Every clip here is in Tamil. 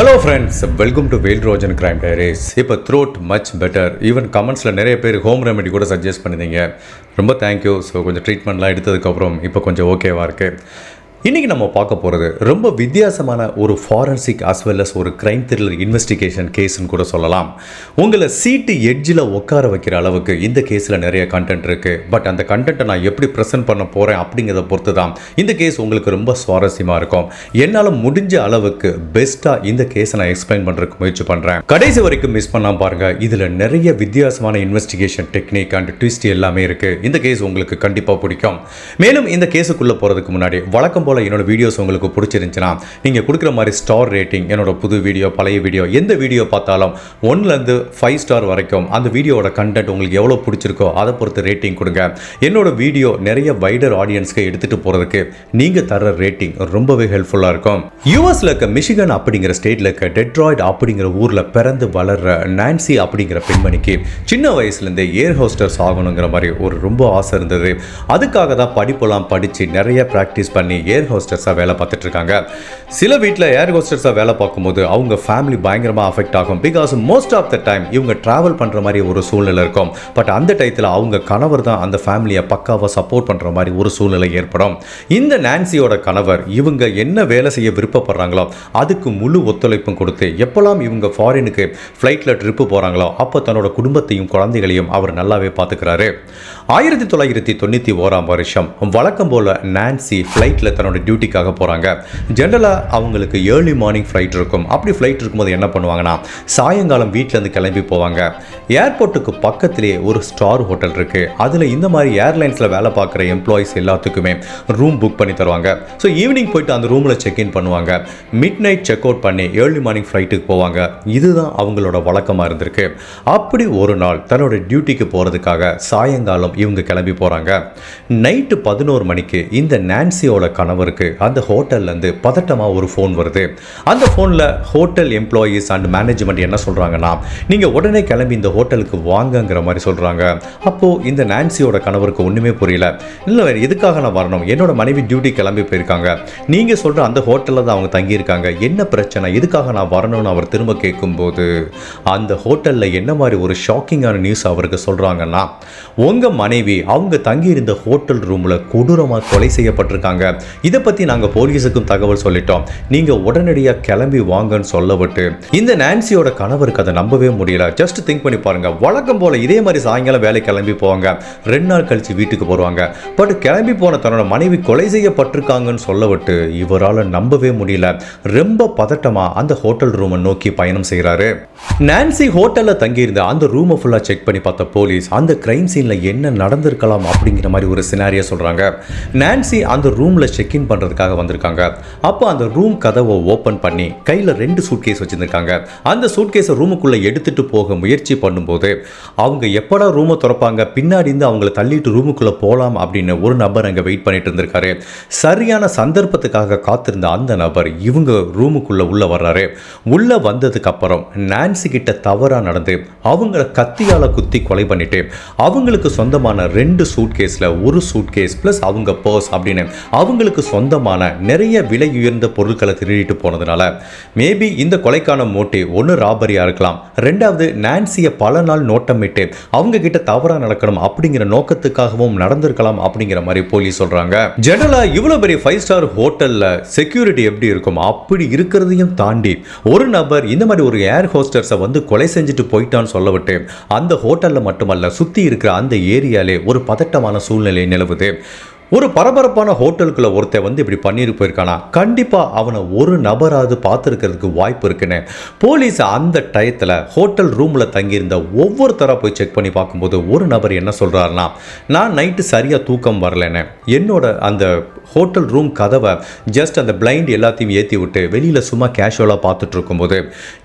Hello friends welcome to Vel Rojan crime diaries இப்போ த்ரோட் மச் பெட்டர் ஈவன் கமெண்ட்ஸில் நிறைய பேர் ஹோம் ரெமெடி கூட சஜஸ்ட் பண்ணியிருந்தீங்க ரொம்ப தேங்க்யூ ஸோ கொஞ்சம் ட்ரீட்மெண்ட்லாம் எடுத்ததுக்கப்புறம் இப்போ கொஞ்சம் ஓகேவாக இருக்குது இன்றைக்கி நம்ம பார்க்க போகிறது ரொம்ப வித்தியாசமான ஒரு ஃபாரன்சிக் அஸ் வெல் அஸ் ஒரு கிரைம் த்ரில்லர் இன்வெஸ்டிகேஷன் கேஸ்னு கூட சொல்லலாம். உங்களை சீட்டு எட்ஜில் உட்கார வைக்கிற அளவுக்கு இந்த கேஸில் நிறைய கண்டென்ட் இருக்குது பட் அந்த கண்டென்ட்டை நான் எப்படி ப்ரெசென்ட் பண்ண போகிறேன் அப்படிங்கிறத பொறுத்து தான் இந்த கேஸ் உங்களுக்கு ரொம்ப சுவாரஸ்யமாக இருக்கும். என்னால் முடிஞ்ச அளவுக்கு பெஸ்ட்டாக இந்த கேஸை நான் எக்ஸ்பிளைன் பண்ணுறதுக்கு முயற்சி பண்ணுறேன் கடைசி வரைக்கும் மிஸ் பண்ணாம பாருங்கள் இதில் நிறைய வித்தியாசமான இன்வெஸ்டிகேஷன் டெக்னிக் அண்ட் ட்விஸ்ட் எல்லாமே இருக்குது இந்த கேஸ் உங்களுக்கு கண்டிப்பாக பிடிக்கும். மேலும் இந்த கேஸுக்குள்ளே போகிறதுக்கு முன்னாடி வழக்கம் போல் என்னோட வீடியோஸ் உங்களுக்கு பிடிச்சிருந்துச்சுன்னா நீங்கள் கொடுக்குற மாதிரி ஸ்டார் ரேட்டிங் என்னோட புது வீடியோ பழைய வீடியோ எந்த வீடியோ பார்த்தாலும் ஒன்லேருந்து ஃபைவ் ஸ்டார் வரைக்கும் அந்த வீடியோவோட கண்டென்ட் உங்களுக்கு எவ்வளோ பிடிச்சிருக்கோ அதை பொறுத்து ரேட்டிங் கொடுங்க. என்னோட வீடியோ நிறைய வைடர் ஆடியன்ஸ்க்கு எடுத்துகிட்டு போகிறதுக்கு நீங்கள் தர ரேட்டிங் ரொம்பவே ஹெல்ப்ஃபுல்லாக இருக்கும். யூஎஸில் இருக்க மிஷிகன் அப்படிங்கிற ஸ்டேட்டில் இருக்க டெட்ராய்ட் அப்படிங்கிற ஊரில் பிறந்து வளர்ற நான்சி அப்படிங்கிற பெண்மணிக்கு சின்ன வயசுலேருந்தே ஏர் ஹோஸ்டர்ஸ் ஆகணுங்கிற மாதிரி ஒரு ரொம்ப ஆசை இருந்தது. அதுக்காக தான் படிப்பெல்லாம் படித்து நிறைய ப்ராக்டிஸ் பண்ணி ஏர் ஏர் ஹோஸ்டர்ஸாக வேலை பார்த்துட்டு இருக்காங்க. சில வீட்டில் ஏர் ஹோஸ்டர்ஸாக வேலை பார்க்கும்போது அவங்க ஃபேமிலி பயங்கரமாக அஃபெக்ட் ஆகும். Because most of the time இவங்க ட்ராவல் பண்ணுற மாதிரி ஒரு சூழ்நிலை இருக்கும். பட் அந்த டயத்தில் அவங்க கணவர் தான் அந்த ஃபேமிலியை பக்காவாக சப்போர்ட் பண்ணுற மாதிரி ஒரு சூழ்நிலை ஏற்படும். இந்த நான்சியோட கணவர் இவங்க என்ன வேலை செய்ய விருப்பப்படுறாங்களோ அதுக்கு முழு ஒத்துழைப்பும் கொடுத்து எப்போல்லாம் இவங்க ஃபாரினுக்கு ஃப்ளைட்டில் ட்ரிப்பு போகிறாங்களோ அப்போ தன்னோட குடும்பத்தையும் குழந்தைகளையும் அவர் நல்லாவே பார்த்துக்கிறாரு. ஆயிரத்தி தொள்ளாயிரத்தி தொண்ணூற்றி ஓராம் வருஷம் வழக்கம் போல் நான்சி ஃப்ளைட்டில் தன்னோட டியூட்டிக்காக போகிறாங்க ஜென்ரலாக அவங்களுக்கு ஏர்லி மார்னிங் ஃப்ளைட் இருக்கும். அப்படி ஃப்ளைட் இருக்கும்போது என்ன பண்ணுவாங்கன்னா சாயங்காலம் வீட்டிலேருந்து கிளம்பி போவாங்க. ஏர்போர்ட்டுக்கு பக்கத்திலே ஒரு ஸ்டார் ஹோட்டல் இருக்குது அதில் இந்த மாதிரி ஏர்லைன்ஸில் வேலை பார்க்குற எம்ப்ளாயிஸ் எல்லாத்துக்குமே ரூம் புக் பண்ணி தருவாங்க. ஸோ ஈவினிங் போயிட்டு அந்த ரூமில் செக் இன் பண்ணுவாங்க. மிட் நைட் செக் அவுட் பண்ணி ஏர்லி மார்னிங் ஃப்ளைட்டுக்கு போவாங்க. இதுதான் அவங்களோட வழக்கமாக இருந்திருக்கு. அப்படி ஒரு நாள் தன்னோட டியூட்டிக்கு போகிறதுக்காக சாயங்காலம் இவங்க கிளம்பி போகிறாங்க நைட்டு பதினோரு மணிக்கு இந்த நான்சியோட கணவருக்கு அந்த ஹோட்டல்லேருந்து பதட்டமாக ஒரு ஃபோன் வருது. அந்த ஃபோனில் ஹோட்டல் எம்ப்ளாயீஸ் அண்ட் மேனேஜ்மெண்ட் என்ன சொல்கிறாங்கன்னா நீங்கள் உடனே கிளம்பி இந்த ஹோட்டலுக்கு வாங்கங்கிற மாதிரி சொல்கிறாங்க அப்போது இந்த நான்சியோட கணவருக்கு ஒன்றுமே புரியல. இல்லை எதுக்காக நான் வரணும்? என்னோட மனைவி டியூட்டி கிளம்பி போயிருக்காங்க. நீங்கள் சொல்கிற அந்த ஹோட்டலில் தான் அவங்க தங்கியிருக்காங்க. என்ன பிரச்சனை? எதுக்காக நான் வரணும்னு அவர் திரும்ப கேட்கும்போது அந்த ஹோட்டலில் என்ன மாதிரி ஒரு ஷாக்கிங்கான நியூஸ் அவருக்கு சொல்கிறாங்கன்னா உங்கள் மனைவி அவங்க தங்கியிருந்த ஹோட்டல் ரூமில் கொடூரமாக கொலை செய்யப்பட்டிருக்காங்க. இதை பற்றி நாங்கள் போலீஸுக்கும் தகவல் சொல்லிட்டோம். நீங்கள் உடனடியாக கிளம்பி வாங்கன்னு சொல்லப்பட்டு இந்த நான்சியோட கணவருக்கு அதை நம்பவே முடியல. ஜஸ்ட் திங்க் பண்ணி பாருங்க. வழக்கம் போல இதே மாதிரி சாயங்காலம் வேலை கிளம்பி போவாங்க. ரெண்டு நாள் கழிச்சு வீட்டுக்கு போடுவாங்க பட் கிளம்பி போன தன்னோட மனைவி கொலை செய்யப்பட்டிருக்காங்கன்னு சொல்லவிட்டு இவரால் நம்பவே முடியல. ரொம்ப பதட்டமா அந்த ஹோட்டல் ரூமை நோக்கி பயணம் செய்கிறாரு நான்சி ஹோட்டலில் தங்கியிருந்த அந்த ரூமை ஃபுல்லாக செக் பண்ணி பார்த்த போலீஸ் அந்த கிரைம் சீனில் என்ன நடந்திருக்கலாம் அப்படிங்கிற மாதிரி ஒரு சினாரியா சொல்கிறாங்க நான்சி அந்த ரூமில் செக் இன் பண்ணுறதுக்காக வந்திருக்காங்க. அப்போ அந்த ரூம் கதவை ஓப்பன் பண்ணி கையில் ரெண்டு சூட்கேஸ் வச்சுருந்துருக்காங்க. அந்த சூட்கேஸை ரூமுக்குள்ளே எடுத்துகிட்டு போக முயற்சி பண்ணும்போது அவங்க எப்படா ரூமை திறப்பாங்க? பின்னாடி இருந்து அவங்கள தள்ளிட்டு ரூமுக்குள்ளே போகலாம் அப்படின்னு ஒரு நபர் அங்கே வெயிட் பண்ணிட்டு இருந்திருக்காரு. சரியான சந்தர்ப்பத்துக்காக காத்திருந்த அந்த நபர் இவங்க ரூமுக்குள்ளே உள்ளே வர்றாரு. உள்ளே வந்ததுக்கப்புறம் நான்சி கிட்ட தவறாக நடந்து அவங்கள கத்தியால் குத்தி கொலை பண்ணிட்டு அவங்களுக்கு சொந்தமான ரெண்டு சூட்கேஸில் ஒரு சூட்கேஸ் ப்ளஸ் அவங்க பர்ஸ் அப்படின்னு அவங்களுக்கு சொந்தமான நிறைய விலை உயர்ந்த பொருட்களை திருடிட்டு போனதுனால மேபி இந்த கொலைக்கான மோட்டிவ் ஒன்று ராபரியாக இருக்கலாம். ரெண்டாவது நான்சியை பல நாள் நோட்டமிட்டு அவங்க கிட்ட தவறாக நடக்கணும் அப்படிங்கிற நோக்கத்துக்காகவும் நடந்திருக்கலாம் அப்படிங்கிற மாதிரி போலீஸ் சொல்கிறாங்க ஜெனரலாக இவ்வளோ பெரிய ஃபைவ் ஸ்டார் ஹோட்டலில் செக்யூரிட்டி எப்படி இருக்கும்? அப்படி இருக்கிறதையும் தாண்டி ஒரு நபர் இந்த மாதிரி ஒரு ஏர் ஹோஸ்டர்ஸை வந்து கொலை செஞ்சுட்டு போயிட்டான்னு சொல்லவிட்டு அந்த ஹோட்டலில் மட்டுமல்ல சுற்றி இருக்கிற அந்த ஏரியாலே ஒரு பதட்டமான சூழ்நிலை நிலவுது. ஒரு பரபரப்பான ஹோட்டலுக்குள்ள ஒருத்தன் வந்து இப்படி பண்ணிட்டு போயிருக்கானா? கண்டிப்பாக அவனை ஒரு நபராவது பார்த்துருக்கிறதுக்கு வாய்ப்பு இருக்குன்னு. போலீஸ் அந்த டயத்தில் ஹோட்டல் ரூமில் தங்கியிருந்த ஒவ்வொருத்தராக போய் செக் பண்ணி பார்க்கும்போது ஒரு நபர் என்ன சொல்கிறாருன்னா நான் நைட்டு சரியாக தூக்கம் வரலன்னு. என்னோட அந்த ஹோட்டல் ரூம் கதவை ஜஸ்ட் அந்த பிளைண்ட் எல்லாத்தையும் ஏற்றி விட்டு வெளியில் சும்மா கேஷுவலாக பார்த்துட்டு இருக்கும்போது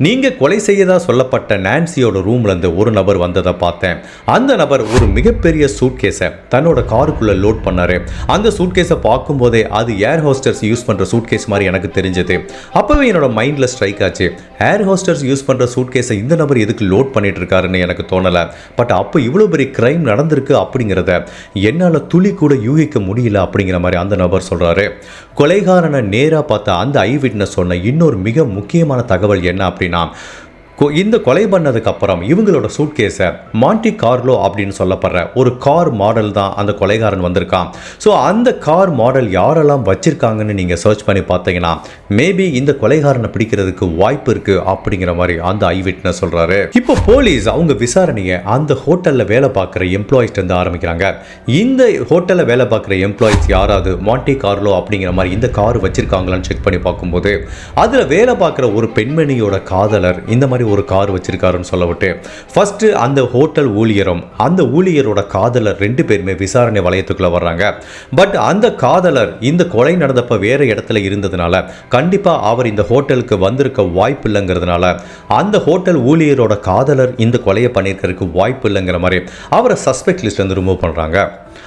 நீங்கள் கொலை செய்யதாக சொல்லப்பட்ட நான்சியோட ரூம்லேருந்து ஒரு நபர் வந்ததை பார்த்தேன். அந்த நபர் ஒரு மிகப்பெரிய சூட்கேஸை தன்னோட காருக்குள்ளே லோட் பண்ணார். அந்த சூட்கேஸை பார்க்கும்போதே அது ஏர் ஹோஸ்டர்ஸ் யூஸ் பண்ணுற சூட்கேஸ் மாதிரி எனக்கு தெரிஞ்சது. அப்போவே என்னோட மைண்டில் ஸ்ட்ரைக் ஆச்சு. ஏர் ஹோஸ்டர்ஸ் யூஸ் பண்ணுற சூட்கேஸை இந்த நபர் எதுக்கு லோட் பண்ணிட்டு இருக்காருன்னு எனக்கு தோணலை. பட் அப்போ இவ்வளோ பெரிய கிரைம் நடந்திருக்கு அப்படிங்கிறத என்னால் துளி கூட யூகிக்க முடியல அப்படிங்கிற மாதிரி அந்த நபர் சொல்கிறாரு கொலைகாரனை நேராக பார்த்த அந்த ஐ விட்னஸ் சொன்ன இன்னொரு மிக முக்கியமான தகவல் என்ன அப்படின்னா இந்த கொலை பண்ணதுக்கு அப்புறம் இவங்களோட சூட்கேஸை மாண்டி கார்லோ அப்படின்னு சொல்லப்படுற ஒரு கார் மாடல் தான் அந்த கொலைகாரன் வந்திருக்கான். ஸோ அந்த கார் மாடல் யாரெல்லாம் வச்சிருக்காங்கன்னு நீங்கள் சர்ச் பண்ணி பார்த்தீங்கன்னா மேபி இந்த கொலைகாரனை பிடிக்கிறதுக்கு வாய்ப்பு இருக்கு அப்படிங்கிற மாதிரி அந்த ஐ விட்னஸ் சொல்றாரு. இப்போ போலீஸ் அவங்க விசாரணையை அந்த ஹோட்டலில் வேலை பார்க்குற எம்ப்ளாயிஸ்ட் வந்து ஆரம்பிக்கிறாங்க. இந்த ஹோட்டலில் வேலை பார்க்குற எம்ப்ளாயிஸ் யாராவது மாண்டி கார்லோ அப்படிங்கிற மாதிரி இந்த கார் வச்சிருக்காங்களான்னு செக் பண்ணி பார்க்கும்போது அதில் வேலை பார்க்குற ஒரு பெண்மணியோட காதலர் இந்த மாதிரி ஒரு கார் வச்சிருக்காருன்னு சொல்லவிட்டு ஃபஸ்ட்டு அந்த ஹோட்டல் ஊழியரும் அந்த ஊழியரோட காதலர் ரெண்டு பேருமே விசாரணை வளையத்துக்குள்ளே வர்றாங்க. பட் அந்த காதலர் இந்த கொலை நடந்தப்ப வேறு இடத்துல இருந்ததுனால கண்டிப்பாக அவர் இந்த ஹோட்டலுக்கு வந்திருக்க வாய்ப்பு இல்லைங்கிறதுனால அந்த ஹோட்டல் ஊழியரோட காதலர் இந்த கொலையை பண்ணியிருக்கிறதுக்கு வாய்ப்பு இல்லைங்கிற மாதிரி அவரை சஸ்பெக்ட் லிஸ்ட் வந்து ரிமூவ் பண்ணுறாங்க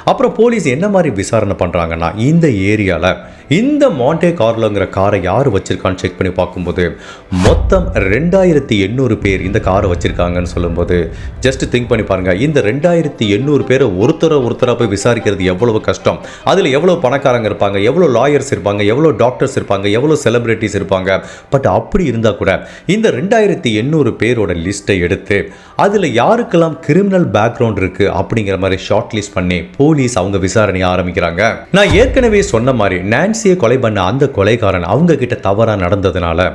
அப்புறம் போலீஸ் என்ன மாதிரி விசாரணை பண்ணுறாங்கன்னா இந்த ஏரியாவில் இந்த மாண்டே கார்லோங்கிற காரை யார் வச்சுருக்கான்னு செக் பண்ணி பார்க்கும்போது மொத்தம் ரெண்டாயிரத்தி எண்ணூறு பேர் இந்த காரை வச்சுருக்காங்கன்னு சொல்லும்போது ஜஸ்ட் திங்க் பண்ணி பாருங்கள் இந்த ரெண்டாயிரத்தி எண்ணூறு பேரை ஒருத்தரை ஒருத்தராக போய் விசாரிக்கிறது எவ்வளவு கஷ்டம்? அதில் எவ்வளோ பணக்காரங்க இருப்பாங்க எவ்வளோ லாயர்ஸ் இருப்பாங்க எவ்வளோ டாக்டர்ஸ் இருப்பாங்க எவ்வளோ செலிப்ரிட்டிஸ் இருப்பாங்க. பட் அப்படி இருந்தால் கூட இந்த ரெண்டாயிரத்தி எண்ணூறு பேரோட லிஸ்ட்டை எடுத்து அதில் யாருக்கெல்லாம் கிரிமினல் பேக்ரவுண்ட் இருக்குது அப்படிங்கிற மாதிரி ஷார்ட் லிஸ்ட் பண்ணி போலீஸ் அவங்க விசாரணையை ஆரம்பிக்கிறாங்க. நான் ஏற்கனவே சொன்ன மாதிரி நான்சியை கொலை பண்ண அந்த கொலைகாரன் அவங்க கிட்ட தவறாக நடந்ததுனால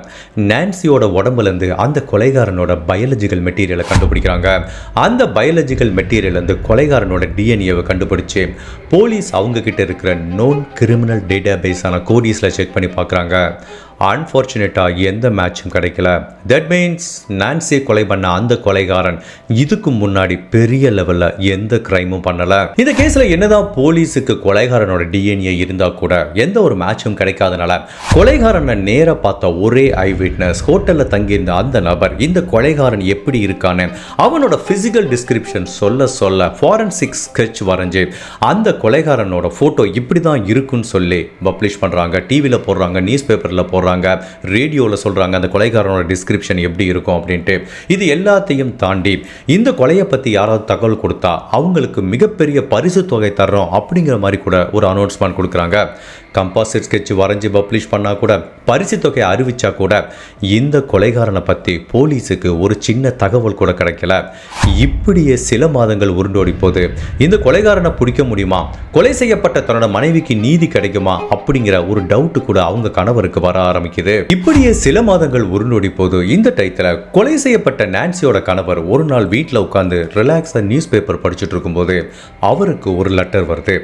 நான்சியோட உடம்புல இருந்து அந்த கொலைகாரனோட பயாலஜிக்கல் மெட்டீரியலை கண்டுபிடிக்கிறாங்க. அந்த பயாலஜிக்கல் மெட்டீரியல் கொலைகாரனோட டிஎன்ஏவை கண்டுபிடிச்சு போலீஸ் அவங்க கிட்ட இருக்கிற நோன் கிரிமினல் டேட்டா பேஸான கோடிஸில் செக் பண்ணி பார்க்குறாங்க. அன்ஃபார்ச்சுனேட்டாக எந்த மேட்சும் கிடைக்கல. தட் மீன்ஸ் நான்சியை கொலை பண்ண அந்த கொலைகாரன் இதுக்கு முன்னாடி பெரிய லெவலில் எந்த கிரைமும் பண்ணல. இந்த கேஸில் என்னதான் போலீஸுக்கு கொலைகாரனோட டிஎன்ஏ இருந்தால் கூட எந்த ஒரு மேட்சும் கிடைக்காதனால கொலைகாரனை நேராக பார்த்த ஒரே ஐ விட்னஸ் ஹோட்டலில் தங்கியிருந்த அந்த நபர் இந்த கொலைகாரன் எப்படி இருக்கான்னு அவனோட ஃபிசிக்கல் டிஸ்கிரிப்ஷன் சொல்ல சொல்ல ஃபாரன்சிக் ஸ்கெட்ச் வரைஞ்சு அந்த கொலைகாரனோட ஃபோட்டோ இப்படி தான் இருக்குன்னு சொல்லி பப்ளிஷ் பண்ணுறாங்க டிவியில் போடுறாங்க நியூஸ் பேப்பரில் போடுறாங்க. ரேடியோவில் சொல்கிறாங்க அந்த கொலைகாரனோட டிஸ்கிரிப்ஷன் எப்படி இருக்கும் அப்படின்ட்டு. இது எல்லாத்தையும் தாண்டி இந்த கொலையை பற்றி யாராவது தகவல் கொடுத்தா அவங்களுக்கு மிகப்பெரிய பரிசு தொகை தர்றோம் அப்படிங்கிற மாதிரி கூட ஒரு அனௌன்ஸ்மெண்ட் கொடுக்குறாங்க. கம்பாசிட் ஸ்கெட்ச் வரைஞ்சி பப்ளிஷ் பண்ணால் கூட பரிசு தொகை அறிவிச்சா கூட இந்த கொலைகாரனை பற்றி போலீஸுக்கு ஒரு சின்ன தகவல் கூட கிடைக்கல. இப்படியே சில மாதங்கள் உருண்டோடி போது இந்த கொலைகாரனை பிடிக்க முடியுமா? கொலை செய்யப்பட்ட தன்னோட மனைவிக்கு நீதி கிடைக்குமா? அப்படிங்கிற ஒரு டவுட்டு கூட அவங்க கணவருக்கு வர ஆரம்பிக்குது. இப்படியே சில மாதங்கள் உருண்டோடி போது இந்த டயத்தில் கொலை செய்யப்பட்ட நான்சியோட கணவர் ஒரு நாள் வீட்டில் உட்காந்து ரிலாக்ஸாக நியூஸ் பேப்பர் படிச்சுட்டு இருக்கும்போது அவருக்கு ஒரு லெட்டர் வருது.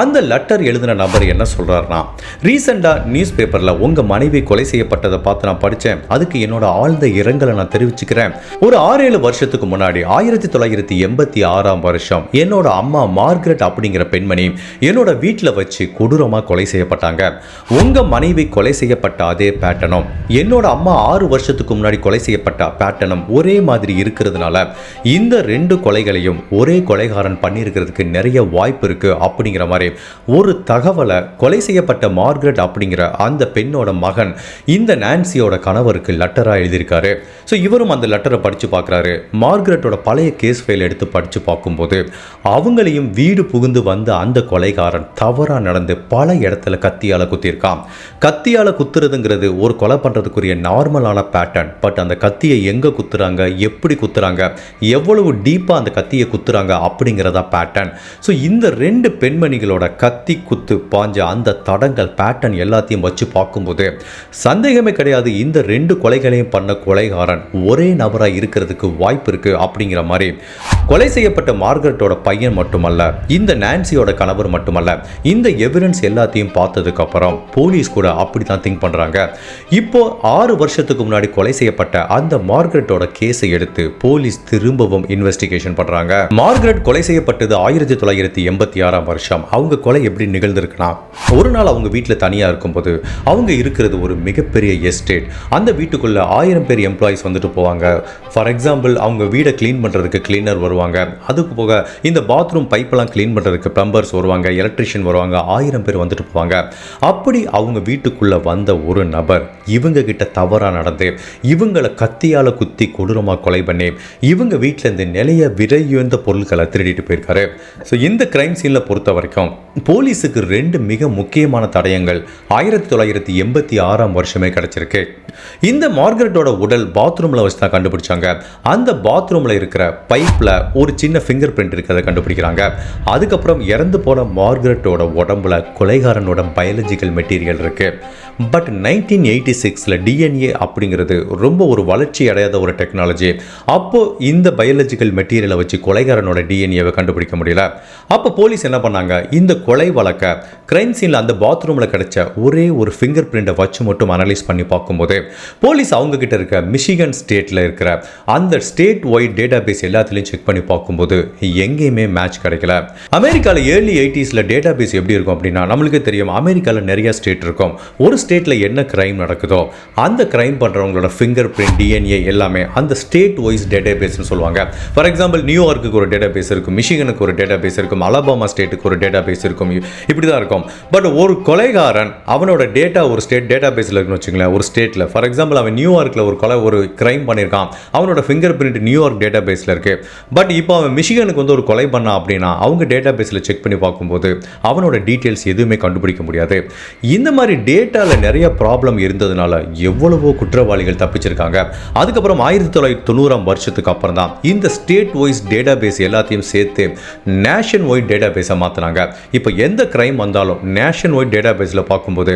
அந்த லெட்டர் எழுதின நபர் என்ன சொல்றாருன்னா ரீசெண்டாக நியூஸ் பேப்பரில் உங்கள் மனைவி கொலை செய்யப்பட்டதை பார்த்து நான் படித்தேன் அதுக்கு என்னோட ஆழ்ந்த இரங்கலை நான் தெரிவிச்சுக்கிறேன். ஒரு ஆறு ஏழு வருஷத்துக்கு முன்னாடி ஆயிரத்தி தொள்ளாயிரத்தி எண்பத்தி ஆறாம் வருஷம் என்னோட அம்மா மார்கரெட் அப்படிங்கிற பெண்மணி என்னோட வீட்டில் வச்சு கொடூரமாக கொலை செய்யப்பட்டாங்க. உங்கள் மனைவி கொலை செய்யப்பட்ட அதே பேட்டனும் என்னோட அம்மா ஆறு வருஷத்துக்கு முன்னாடி கொலை செய்யப்பட்ட பேட்டனும் ஒரே மாதிரி இருக்கிறதுனால இந்த ரெண்டு கொலைகளையும் ஒரே கொலைகாரன் பண்ணியிருக்கிறதுக்கு நிறைய வாய்ப்பு இருக்கு அப்படிங்கிற மாதிரி ஒரு தகவலை கொலை செய்யப்பட்ட மார்கரெட் அப்படிங்கிற அந்த பெண்ணோட மகன் இந்த நான்சியோட கணவருக்கு லெட்டராக எழுதியிருக்காரு. ஸோ இவரும் அந்த லெட்டரை படித்து பார்க்குறாரு. மார்கரெட்டோட பழைய கேஸ் ஃபைல் எடுத்து படித்து பார்க்கும்போது அவங்களையும் வீடு புகுந்து வந்த அந்த கொலைகாரன் தவறாக நடந்து பல இடத்துல கத்தியால் குத்திருக்கான் கத்தியால் குத்துறதுங்கிறது ஒரு கொலை பண்ணுறதுக்குரிய நார்மலான பேட்டர்ன் பட் அந்த கத்தியை எங்கே குத்துறாங்க? எப்படி குத்துறாங்க? எவ்வளவு டீப்பாக அந்த கத்தியை குத்துறாங்க அப்படிங்கிறதா பேட்டர்ன் ஸோ இந்த ரெண்டு பெண்மணிகளோட கத்தி குத்து பாஞ்ச அந்த தடங்கள் பேட்டர்ன் எல்லாத்தையும் வச்சு பார்க்கும்போது சந்தேகமே கிடையாது. இந்த ரெண்டு கொலைகளையும் பண்ண கொலைகாரன் ஒரே நபராக இருக்கிறதுக்கு வாய்ப்பு இருக்குது அப்படிங்கிற மாதிரி கொலை செய்யப்பட்ட மார்கரெட்டோட பையன் மட்டுமல்ல இந்த நான்சியோட கணவர் மட்டுமல்ல இந்த எவிடன்ஸ் எல்லாத்தையும் பார்த்ததுக்கு அப்புறம் போலீஸ் கூட அப்படி தான் திங்க் பண்றாங்க. இப்போ ஆறு வருஷத்துக்கு முன்னாடி கொலை செய்யப்பட்ட அந்த மார்கரெட்டோட கேஸை எடுத்து போலீஸ் திரும்பவும் இன்வெஸ்டிகேஷன் பண்றாங்க. மார்கரெட் கொலை செய்யப்பட்டது ஆயிரத்தி தொள்ளாயிரத்தி எண்பத்தி ஆறாம் வருஷம். அவங்க கொலை எப்படி நிகழ்ந்திருக்குன்னா ஒரு நாள் அவங்க வீட்டில் தனியாக இருக்கும்போது அவங்க இருக்கிறது ஒரு மிகப்பெரிய எஸ்டேட் அந்த வீட்டுக்குள்ள ஆயிரம் பேர் எம்ப்ளாயிஸ் வந்துட்டு போவாங்க. ஃபார் எக்ஸாம்பிள் அவங்க வீடை க்ளீன் பண்ணுறதுக்கு கிளீனர் வருவாங்க வருவாங்க. அதுக்கு போக இந்த பாத்ரூம் பைப்பெல்லாம் க்ளீன் பண்ணுறதுக்கு ப்ளம்பர்ஸ் வருவாங்க எலக்ட்ரிஷியன் வருவாங்க ஆயிரம் பேர் வந்துட்டு போவாங்க. அப்படி அவங்க வீட்டுக்குள்ளே வந்த ஒரு நபர் இவங்க கிட்ட தவறாக நடந்து இவங்களை கத்தியால் குத்தி கொடூரமாக கொலை பண்ணி இவங்க வீட்டில் இருந்து நிலைய விரையுந்த பொருட்களை திருடிட்டு போயிருக்காரு. ஸோ இந்த கிரைம் சீனில் பொறுத்த வரைக்கும் போலீஸுக்கு ரெண்டு மிக முக்கியமான தடயங்கள் ஆயிரத்தி தொள்ளாயிரத்தி எண்பத்தி ஆறாம் வருஷமே கிடச்சிருக்கு. இந்த மார்கரெட்டோட உடல் பாத்ரூமில் வச்சு தான் கண்டுபிடிச்சாங்க. அந்த பாத்ரூமில் இருக்கிற பைப்பில் ஒரு சின்ன ஃபிங்கர் பிரிண்ட் இருக்கிறத கண்டுபிடிக்கிறாங்க. அதுக்கப்புறம் இறந்து போன மார்கரெட்டோட உடம்புல கொலைகாரனோட பயாலஜிக்கல் மெட்டீரியல் இருக்கு. பட் நைன்டீன் எயிட்டி சிக்ஸில் டிஎன்ஏ அப்படிங்கிறது ரொம்ப ஒரு வளர்ச்சி அடையாத ஒரு டெக்னாலஜி அப்போ இந்த பயாலஜிக்கல் மெட்டீரியலை வச்சு கொலைகாரனோட டிஎன்ஏவை கண்டுபிடிக்க முடியல. அப்போ போலீஸ் என்ன பண்ணாங்க? இந்த கொலை வழக்கை கிரைம் சீனில் அந்த பாத்ரூமில் கிடைச்ச ஒரே ஒரு ஃபிங்கர் பிரிண்டை வச்சு மட்டும் அனலைஸ் பண்ணி பார்க்கும்போது போலீஸ் அவங்க கிட்ட இருக்க மிஷிகன் ஸ்டேட்டில் இருக்கிற அந்த ஸ்டேட் ஒய்ட் டேட்டா பேஸ் எல்லாத்துலேயும் செக் பண்ணி பார்க்கும்போது எங்கேயுமே மேட்ச் கிடைக்கல. அமெரிக்காவில் ஏர்லி எயிட்டிஸில் டேட்டா பேஸ் எப்படி இருக்கும் அப்படின்னா நம்மளுக்கே தெரியும் அமெரிக்காவில் நிறைய ஸ்டேட் இருக்கும். ஒரு ஸ்டேட்டில் என்ன கிரைம் நடக்குதோ அந்த கிரைம் பண்ணுறவங்களோட ஃபிங்கர் பிரிண்ட் டிஎன்ஏ எல்லாமே அந்த ஸ்டேட் வைஸ் டேட்டா பேஸ்னு சொல்லுவாங்க ஃபார் எக்ஸாம்பிள் நியூயார்க்கு ஒரு டேட்டா பேஸ் இருக்கும் மிஷிகனுக்கு ஒரு டேட்டா பேஸ் இருக்கும் அலபாமா ஸ்டேட்டுக்கு ஒரு டேட்டா பேஸ் இருக்கும் இப்படி தான் இருக்கும். பட் ஒரு கொலைகாரன் அவனோட டேட்டா ஒரு ஸ்டேட் டேட்டா பேஸில் இருக்குன்னு வச்சுங்களேன் ஒரு ஸ்டேட்டில் ஃபார் எக்ஸாம்பிள் அவன் நியூயார்க்கில் ஒரு கொலை ஒரு கிரைம் பண்ணியிருக்கான். அவனோட ஃபிங்கர் பிரிண்ட் நியூயார்க் டேட்டா பேஸில் இருக்குது பட் இப்போ அவன் மிஷிகனுக்கு வந்து ஒரு கொலை பண்ணான் அப்படின்னா அவங்க டேட்டா பேஸில் செக் பண்ணி பார்க்கும்போது அவனோட டீட்டெயில்ஸ் எதுவுமே கண்டுபிடிக்க முடியாது. இந்த மாதிரி டேட்டாவில் நிறைய ப்ராப்ளம் இருந்ததுனால எவ்வளவோ குற்றவாளிகள் தப்பிச்சிருக்காங்க. அதுக்கப்புறம் ஆயிரத்தி தொள்ளாயிரத்தி தொண்ணூறாம் வருஷத்துக்கு அப்புறம் தான் இந்த ஸ்டேட் வைஸ் டேட்டா பேஸ் எல்லாத்தையும் சேர்த்து நேஷன் ஒய்ட் டேட்டா பேஸை மாற்றினாங்க இப்போ எந்த கிரைம் வந்தாலும் நேஷன் ஒய்ட் டேட்டா பேஸில் பார்க்கும்போது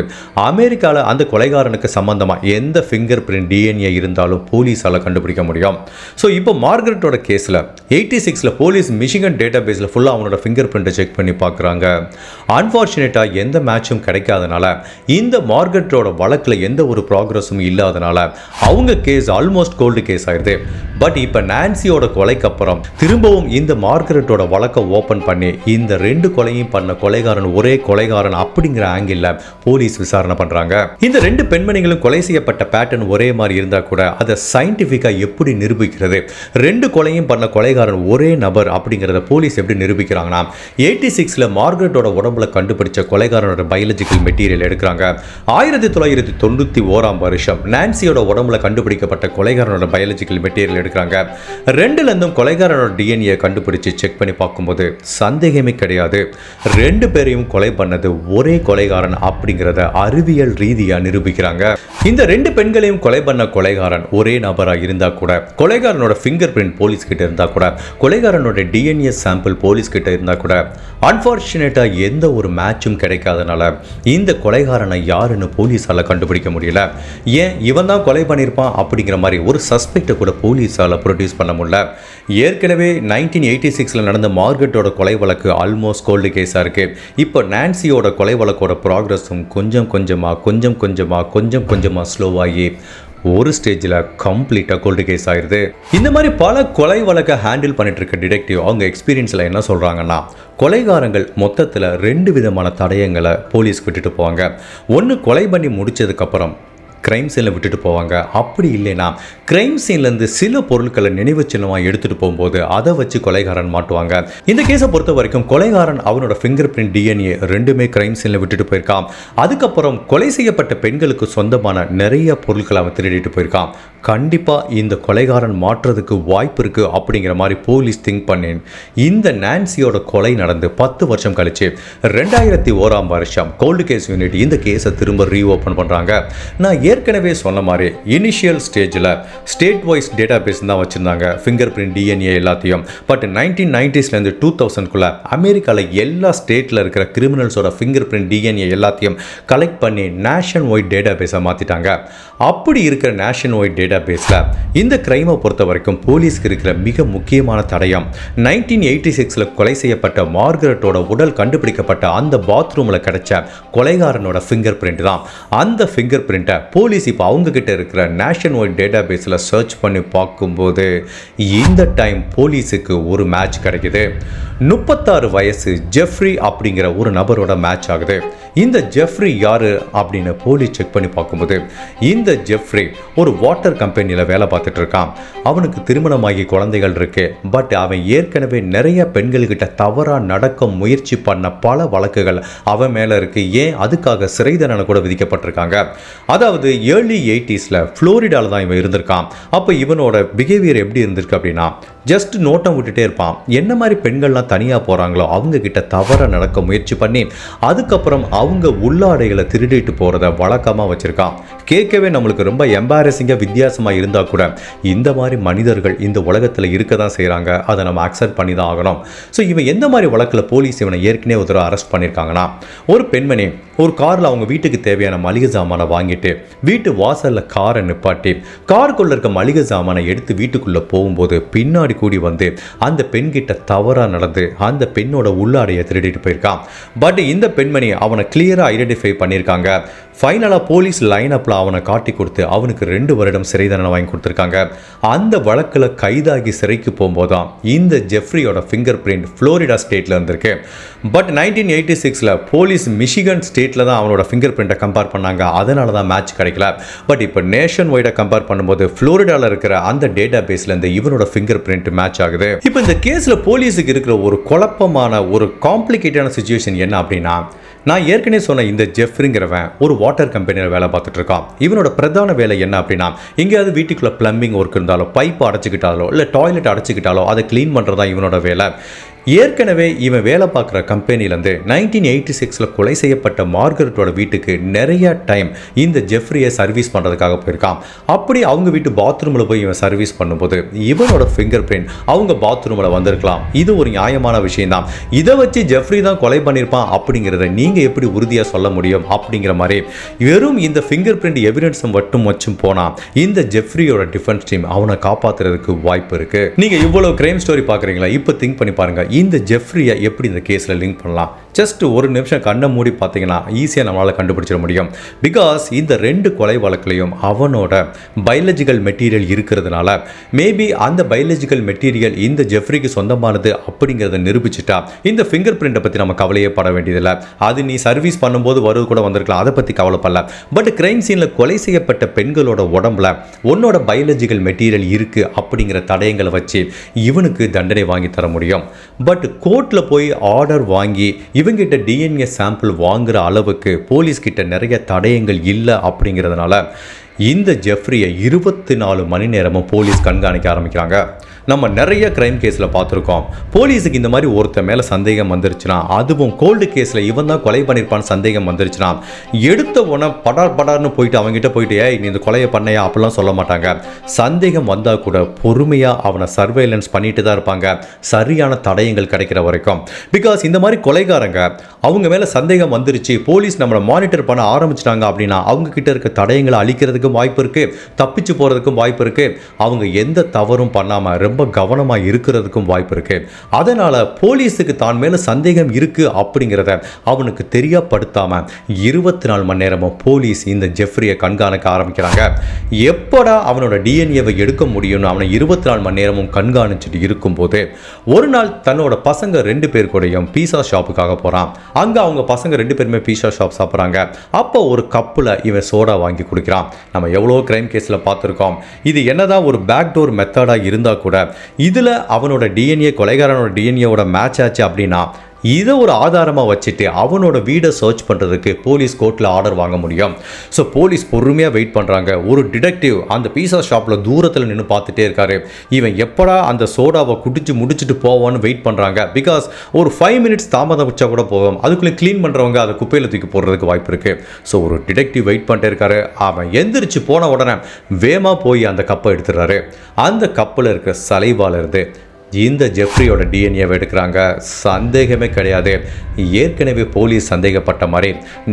அமெரிக்காவில் அந்த கொலைகாரனுக்கு சம்பந்தமாக எந்த ஃபிங்கர் பிரிண்ட் டிஎன்ஏ இருந்தாலும் போலீஸால் கண்டுபிடிக்க முடியும். ஸோ இப்போ மார்கரெட்டோட கேஸில் எயிட்டி சிக்ஸில் போலீஸ் மிஷிகன் டேட்டா பேஸில் ஃபுல்லாக அவனோட ஃபிங்கர் பிரிண்ட்டை செக் பண்ணி பார்க்குறாங்க அன்ஃபார்ச்சுனேட்டாக எந்த மேட்சும் கிடைக்காதனால இந்த மார்கெட்டோட வழக்கில் எந்த ஒரு ப்ராக்ரஸும் இல்லாதனால அவங்க கேஸ் ஆல்மோஸ்ட் கோல்டு கேஸ் ஆயிடுது பட் இப்போ நான்சியோட கொலைக்கு அப்புறம் திரும்பவும் இந்த மார்கரெட்டோட வழக்கை ஓப்பன் பண்ணி இந்த ரெண்டு கொலையும் பண்ண கொலைகாரன் ஒரே கொலைகாரன் அப்படிங்கிற ஆங்கிளில் போலீஸ் விசாரணை பண்ணுறாங்க இந்த ரெண்டு பெண்மணிகளும் கொலை செய்யப்பட்ட பேட்டர்ன் ஒரே மாதிரி இருந்தால் கூட அதை சயின்டிஃபிக்காக எப்படி நிரூபிக்கிறது? ரெண்டு கொலையும் பண்ண கொலைகாரன் ஒரே நபர் அப்படிங்கிறத போலீஸ் எப்படி நிரூபிக்கிறாங்கன்னா எயிட்டி சிக்ஸில் மார்கரெட்டோட உடம்புல கண்டுபிடிச்ச கொலைகாரனோட பயாலஜிக்கல் மெட்டீரியல் எடுக்கிறாங்க. ஆயிரத்தி தொள்ளாயிரத்தி தொண்ணூற்றி ஓராம் வருஷம் நான்சியோட உடம்புல கண்டுபிடிக்கப்பட்ட கொலைகாரனோட பயாலஜிக்கல் மெட்டீரியல் எடுக்கிறாங்க. ரெண்டுலேருந்தும் கொலைகாரனோட டிஎன்ஏ கண்டுபிடிச்சு செக் பண்ணி பார்க்கும்போது சந்தேகமே கிடையாது. ரெண்டு பேரையும் கொலை பண்ணது ஒரே கொலைகாரன் அப்படிங்கிறத அறிவியல் ரீதியாக நிரூபிக்கிறாங்க. இந்த ரெண்டு பெண்களையும் கொலை பண்ண கொலைகாரன் ஒரே நபராக இருந்தால் கூட கொலைகாரனோட ஃபிங்கர் பிரிண்ட் போலீஸ் கிட்ட இருந்தால் கூட கொலைகாரனோட டிஎன்ஏ சாம்பிள் போலீஸ் கிட்ட இருந்தால் கூட அன்ஃபார்ச்சுனேட்டாக எந்த ஒரு மேட்சும் கிடைக்காதனால இந்த கொலைகாரனை யாருன்னு போலீஸால் கண்டுபிடிக்க முடியல. ஏன் இவன் தான் கொலை பண்ணியிருப்பான் அப்படிங்கிற மாதிரி ஒரு சஸ்பெக்டை கூட போலீஸால் ப்ரொடியூஸ் பண்ண முடியல. ஏற்கனவே நைன்டீன் எயிட்டி சிக்ஸில் நடந்த மார்கெட்டோட கொலை வழக்கு ஆல்மோஸ்ட் கோல்டு கேஸாக இருக்குது இப்போ நான்சியோட கொலை வழக்கோட ப்ராக்ரஸும் கொஞ்சம் கொஞ்சமாக கொஞ்சம் கொஞ்சமாக கொஞ்சம் கொஞ்சமாக ஸ்லோவாகி ஒரு ஸ்டேஜில் கம்ப்ளீட்டாக கோல்டு கேஸ் ஆயிடுது இந்த மாதிரி பல கொலை வழக்கை ஹேண்டில் பண்ணிட்டு இருக்க டிடெக்டிவ் அவங்க எக்ஸ்பீரியன்ஸில் என்ன சொல்கிறாங்கன்னா கொலைகாரங்கள் மொத்தத்தில் ரெண்டு விதமான தடயங்களை போலீஸ் விட்டுட்டு போவாங்க. ஒன்று கொலை பண்ணி முடிச்சதுக்கப்புறம் கிரைம் சீனில் விட்டுட்டு போவாங்க. அப்படி இல்லைன்னா கிரைம் சீன்லேருந்து சில பொருட்களை நினைவு சின்னமாக எடுத்துகிட்டு போகும்போது அதை வச்சு கொலைகாரன் மாட்டுவாங்க. இந்த கேஸை பொறுத்த வரைக்கும் கொலைகாரன் அவனோட ஃபிங்கர் பிரிண்ட் டிஎன்ஏ ரெண்டுமே கிரைம் சீனில் விட்டுட்டு போயிருக்கான். அதுக்கப்புறம் கொலை செய்யப்பட்ட பெண்களுக்கு சொந்தமான நிறைய பொருட்களை அவன் திருடிட்டு போயிருக்கான். கண்டிப்பாக இந்த கொலைகாரன் மாற்றுறதுக்கு வாய்ப்பு இருக்குது அப்படிங்கிற மாதிரி போலீஸ் திங்க் பண்ணேன். இந்த நான்சியோட கொலை நடந்து பத்து வருஷம் கழிச்சு ரெண்டாயிரத்தி ஓராம் வருஷம் கோல்டு கேஸ் யூனிட் இந்த கேஸை திரும்ப ரீஓப்பன் பண்ணுறாங்க நான் ஏற்கனவே ஏற்கனவே சொன்ன மாதிரி இனிஷியல் ஸ்டேஜில் ஸ்டேட் வைஸ் டேட்டா பேஸ் தான் வச்சுருந்தாங்க. ஃபிங்கர் பிரிண்ட் டிஎன்ஏ எல்லாத்தையும். பட் நைன்டீன் நைன்டிஸ்லேருந்து டூ தௌசண்ட்குள்ளே அமெரிக்காவில் எல்லா ஸ்டேட்டில் இருக்கிற கிரிமினல்ஸோட ஃபிங்கர் பிரிண்ட் டிஎன்ஏ எல்லாத்தையும் கலெக்ட் பண்ணி நேஷன் ஒய்ட் டேட்டா பேஸை மாற்றிட்டாங்க அப்படி இருக்கிற நேஷன் ஒய்ட் டேட்டா பேஸில் இந்த கிரைமை பொறுத்த வரைக்கும் போலீஸ்க்கு இருக்கிற மிக முக்கியமான தடயம் நைன்டீன் எயிட்டி சிக்ஸில் கொலை செய்யப்பட்ட மார்கரெட்டோட உடல் கண்டுபிடிக்கப்பட்ட அந்த பாத்ரூமில் கிடைச்ச கொலைகாரனோட ஃபிங்கர் பிரிண்ட் தான். அந்த ஃபிங்கர் பிரிண்ட்டை போலீஸ் போலீஸ் இப்போ அவங்க கிட்ட இருக்கிற நேஷன் ஒய்ட் டேட்டா பேஸில் சர்ச் பண்ணி பார்க்கும்போது இந்த டைம் போலீஸுக்கு ஒரு மேட்ச் கிடைக்குது. முப்பத்தாறு வயசு ஜெஃப்ரி அப்படிங்கிற ஒரு நபரோட மேட்ச் ஆகுது. இந்த ஜெஃப்ரி யாரு அப்படின்னு போலீஸ் செக் பண்ணி பார்க்கும்போது இந்த ஜெஃப்ரி ஒரு வாட்டர் கம்பெனியில் வேலை பார்த்துட்டு இருக்கான். அவனுக்கு திருமணமாகி குழந்தைகள் இருக்கு. பட் அவன் ஏற்கனவே நிறைய பெண்கள்கிட்ட தவறாக நடக்க முயற்சி பண்ண பல வழக்குகள் அவன் மேலே இருக்கு. ஏன் அதுக்காக சிறை தண்டனை கூட விதிக்கப்பட்டிருக்காங்க. அதாவது ஏர்லி எயிட்டிஸில் ஃப்ளோரிடாவில் தான் இவன் இருந்திருக்கான். அப்போ இவனோட பிஹேவியர் எப்படி இருந்திருக்கு அப்படின்னா ஜஸ்ட் நோட்டம் விட்டுட்டே இருப்பான். என்ன மாதிரி பெண்கள்லாம் தனியாக போகிறாங்களோ அவங்க கிட்ட தவற நடக்க முயற்சி பண்ணி அதுக்கப்புறம் அவங்க உள்ளாடைகளை திருடிட்டு போகிறத வழக்கமாக வச்சுருக்கான். கேட்கவே நம்மளுக்கு ரொம்ப எம்பாரசிங்காக வித்தியாசமாக இருந்தால் கூட இந்த மாதிரி மனிதர்கள் இந்த உலகத்தில் இருக்க தான் செய்கிறாங்க அதை நம்ம அக்செப்ட் பண்ணி தான் ஆகணும். ஸோ இவன் எந்த மாதிரி வழக்கில் போலீஸ் இவனை ஏற்கனவே ஒரு தடவை அரெஸ்ட் பண்ணியிருக்காங்கன்னா ஒரு பெண்மணி ஒரு காரில் அவங்க வீட்டுக்கு தேவையான மளிகை சாமானை வாங்கிட்டு வீட்டு வாசலில் காரை நிப்பாட்டி காருக்குள்ளே இருக்க மளிகை சாமானை எடுத்து வீட்டுக்குள்ளே போகும்போது பின்னாடி கூடி வந்து அந்த பெண்கிட்ட தவறாக நடந்து அந்த பெண்ணோட உள்ளாடையை திருடிட்டு போயிருக்கான். பட் இந்த பெண்மணி அவனை கிளியராக ஐடென்டிஃபை பண்ணியிருக்காங்க. ஃபைனலாக போலீஸ் லைன் அப்பில் அவனை காட்டி கொடுத்து அவனுக்கு ரெண்டு வருடம் சிறை தண்டனை வாங்கி கொடுத்துருக்காங்க. அந்த வழக்கில் கைதாகி சிறைக்கு போகும்போது தான் இந்த ஜெஃப்ரியோட ஃபிங்கர் பிரிண்ட் ஃப்ளோரிடா ஸ்டேட்டில் இருந்திருக்கு. பட் நைன்டீன் எயிட்டி சிக்ஸில் போலீஸ் மிஷிகன் ஸ்டேட்டில் தான் அவனோட ஃபிங்கர் பிரிண்ட்டை கம்பேர் பண்ணாங்க. அதனால தான் மேட்ச் கிடைக்கல. பட் இப்போ நேஷன் வைடாக கம்பேர் பண்ணும்போது ஃப்ளோரிடாவில் இருக்கிற அந்த டேட்டா பேஸ்லேருந்து இவனோட ஃபிங்கர் பிரிண்ட் மேட்ச் ஆகுது. இப்போ இந்த கேஸில் போலீஸுக்கு இருக்கிற ஒரு குழப்பமான ஒரு காம்ப்ளிகேட்டான சுச்சுவேஷன் என்ன அப்படின்னா நான் ஏற்கனவே சொன்ன இந்த ஜெஃப்ரிங்கிறவன் ஒரு வாட்டர் கம்பெனியில் வேலை பார்த்துட்டு இருக்கான் இவனோட பிரதான வேலை என்ன அப்படின்னா எங்கேயாவது வீட்டுக்குள்ளே பிளம்பிங் ஒர்க் இருந்தாலோ பைப் அடைச்சிக்கிட்டாலோ இல்லை டாய்லெட் அடைச்சிக்கிட்டாலோ அதை க்ளீன் பண்ணுறதா இவனோட வேலை. ஏற்கனவே இவன் வேலை பார்க்குற கம்பெனிலேருந்து நைன்டீன் எயிட்டி சிக்ஸில் கொலை செய்யப்பட்ட மார்கரெட்டோட வீட்டுக்கு நிறைய டைம் இந்த ஜெஃப்ரியை சர்வீஸ் பண்ணுறதுக்காக போயிருக்கான். அப்படி அவங்க வீட்டு பாத்ரூமில் போய் இவன் சர்வீஸ் பண்ணும்போது இவனோட ஃபிங்கர் பிரிண்ட் அவங்க பாத்ரூமில் வந்திருக்கலாம். இது ஒரு நியாயமான விஷயம்தான். இதை வச்சு ஜெஃப்ரி தான் கொலை பண்ணியிருப்பான் அப்படிங்கிறத நீங்கள் எப்படி உறுதியாக சொல்ல முடியும் அப்படிங்கிற மாதிரி வெறும் இந்த ஃபிங்கர் பிரிண்ட் எவிடன்ஸ் மட்டும் வச்சும் போனால் இந்த ஜெஃப்ரியோட டிஃபென்ஸ் டீம் அவனை காப்பாற்றுறதுக்கு வாய்ப்பு இருக்குது நீங்கள் இவ்வளோ கிரைம் ஸ்டோரி பார்க்குறீங்களா? இப்போ திங்க் பண்ணி பாருங்கள் இந்த ஜெஃப்ரியை எப்படி இந்த கேஸில் லிங்க் பண்ணலாம்? ஜஸ்ட் ஒரு நிமிஷம் கண்ணை மூடி பார்த்தீங்கன்னா ஈஸியாக நம்மளால் கண்டுபிடிச்சிட முடியும். பிகாஸ் இந்த ரெண்டு கொலை வழக்குலையும் அவனோட பயாலஜிக்கல் மெட்டீரியல் இருக்கிறதுனால மேபி அந்த பயாலஜிக்கல் மெட்டீரியல் இந்த ஜெஃப்ரிக்கு சொந்தமானது அப்படிங்கிறத நிரூபிச்சிட்டா இந்த ஃபிங்கர் பிரிண்ட்டை பற்றி நம்ம கவலையே பட வேண்டியதில்லை. அது நீ சர்வீஸ் பண்ணும்போது வருவது கூட வந்திருக்கலாம். அதை பற்றி கவலைப்படல. பட் கிரைம் சீனில் கொலை செய்யப்பட்ட பெண்களோட உடம்புல உன்னோட பயாலஜிக்கல் மெட்டீரியல் இருக்குது அப்படிங்கிற தடயங்களை வச்சு இவனுக்கு தண்டனை வாங்கி தர முடியும். பட் கோர்ட்டில் போய் ஆர்டர் வாங்கி இவங்கிட்ட டிஎன்ஏ சாம்பிள் வாங்குற அளவுக்கு போலீஸ்கிட்ட நிறைய தடயங்கள் இல்லை அப்படிங்கிறதுனால இந்த ஜெஃப்ரியை இருபத்தி நாலு மணி நேரமும் போலீஸ் கண்காணிக்க ஆரம்பிக்கிறாங்க. நம்ம நிறைய கிரைம் கேஸில் பார்த்துருக்கோம். போலீஸுக்கு இந்த மாதிரி ஒருத்தன் மேலே சந்தேகம் வந்துருச்சுன்னா அதுவும் கோல்டு கேஸில் இவன் தான் கொலை பண்ணியிருப்பான்னு சந்தேகம் வந்துருச்சுன்னா எடுத்த உடனே படார் படார்னு போயிட்டு அவங்ககிட்ட போயிட்டு ஏய் நீ இந்த கொலையை பண்ணையா? அப்படிலாம் சொல்ல மாட்டாங்க. சந்தேகம் வந்தால் கூட பொறுமையாக அவனை சர்வேலன்ஸ் பண்ணிட்டு தான் இருப்பாங்க. சரியான தடயங்கள் கிடைக்கிற வரைக்கும். பிகாஸ் இந்த மாதிரி கொலைகாரங்க அவங்க மேலே சந்தேகம் வந்துருச்சு போலீஸ் நம்மளை மானிட்டர் பண்ண ஆரம்பிச்சிட்டாங்க அப்படின்னா அவங்க கிட்ட இருக்க தடயங்களை அழிக்கிறதுக்கும் வாய்ப்பு இருக்குது தப்பிச்சு போகிறதுக்கும் வாய்ப்பு இருக்குது அவங்க எந்த தவறும் பண்ணாமல் ரொம்ப கவனமாக இருக்கிறதுக்கும் வாய்ப்பு இருக்கு. அதனால போலீஸுக்கு தான் மேலே சந்தேகம் இருக்கு அப்படிங்கிறத அவனுக்கு தெரியப்படுத்தாம இருபத்தி நாலு மணி நேரமும் போலீஸ் இந்த ஜெஃப்ரியை கண்காணிக்க ஆரம்பிக்கிறாங்க. எப்படா அவனோட டிஎன்ஏவை எடுக்க முடியும்னு அவனை இருபத்தி நாலு மணி நேரமும் கண்காணிச்சுட்டு இருக்கும்போது ஒரு நாள் தன்னோட பசங்க ரெண்டு பேர் கூடயும் பீஸா ஷாப்புக்காக போகிறான் அங்கே அவங்க பசங்க ரெண்டு பேருமே பீஸா ஷாப் சாப்பிட்றாங்க. அப்போ ஒரு கப்பில் இவன் சோடா வாங்கி குடிக்கிறான். நம்ம எவ்வளோ கிரைம் கேஸில் பார்த்துருக்கோம். இது என்னதான் ஒரு பேக்டோர் மெத்தடாக இருந்தால் கூட இதில் அவனோட டிஎன்ஏ கொலைகாரனோட டிஎன்ஏவோட மேட்ச் ஆச்சு அப்படின்னா இதை ஒரு ஆதாரமாக வச்சுட்டு அவனோட வீடை சர்ச் பண்ணுறதுக்கு போலீஸ் கோர்ட்டில் ஆர்டர் வாங்க முடியும். ஸோ போலீஸ் பொறுமையாக வெயிட் பண்ணுறாங்க ஒரு டிடெக்டிவ் அந்த பீஸா ஷாப்பில் தூரத்தில் நின்று பார்த்துட்டே இருக்காரு. இவன் எப்படா அந்த சோடாவை குடிச்சு முடிச்சுட்டு போவான்னு வெயிட் பண்ணுறாங்க பிகாஸ் ஒரு ஃபைவ் மினிட்ஸ் தாமதம் வச்சா கூட போகும் அதுக்குள்ளே க்ளீன் பண்ணுறவங்க அதை குப்பையில் தூக்கி போடுறதுக்கு வாய்ப்பு இருக்குது ஸோ ஒரு டிடெக்டிவ் வெயிட் பண்ணிட்டே இருக்காரு. அவன் எந்திரிச்சு போன உடனே வேமா போய் அந்த கப்பை எடுத்துடுறாரு. அந்த கப்பில் இருக்கிற சலைவாலேருந்து இந்த ஜெஃப்ரியோட டிஎன்ஏவை எடுக்கிறாங்க. சந்தேகமே கிடையாது. ஏற்கனவே போலீஸ் சந்தேகப்பட்ட மாதிரி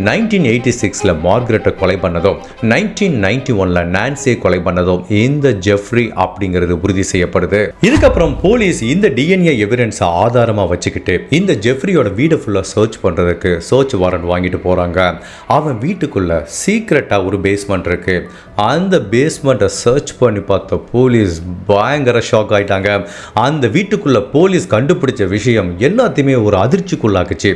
நைன்டீன் எயிட்டி சிக்ஸில் மார்கரெட்டை கொலை பண்ணதும் நைன்டீன் நைன்டி ஒனில் நான்சியை கொலை பண்ணதும் இந்த ஜெஃப்ரி அப்படிங்கிறது உறுதி செய்யப்படுது. இதுக்கப்புறம் போலீஸ் இந்த டிஎன்ஏ எவிடன்ஸை ஆதாரமாக வச்சுக்கிட்டு இந்த ஜெஃப்ரியோட வீடை ஃபுல்லாக சர்ச் பண்ணுறதுக்கு சர்ச் வாரண்ட் வாங்கிட்டு போகிறாங்க அவன் வீட்டுக்குள்ளே சீக்ரெட்டாக ஒரு பேஸ்மெண்ட் இருக்குது அந்த பேஸ்மெண்ட்டை சர்ச் பண்ணி பார்த்த போலீஸ் பயங்கர ஷாக் ஆயிட்டாங்க. அந்த வீட்டுக்குள்ளே போலீஸ் கண்டுபிடிச்ச விஷயம் எல்லாத்தையுமே ஒரு அதிர்ச்சிக்குள்ளாக்குச்சு.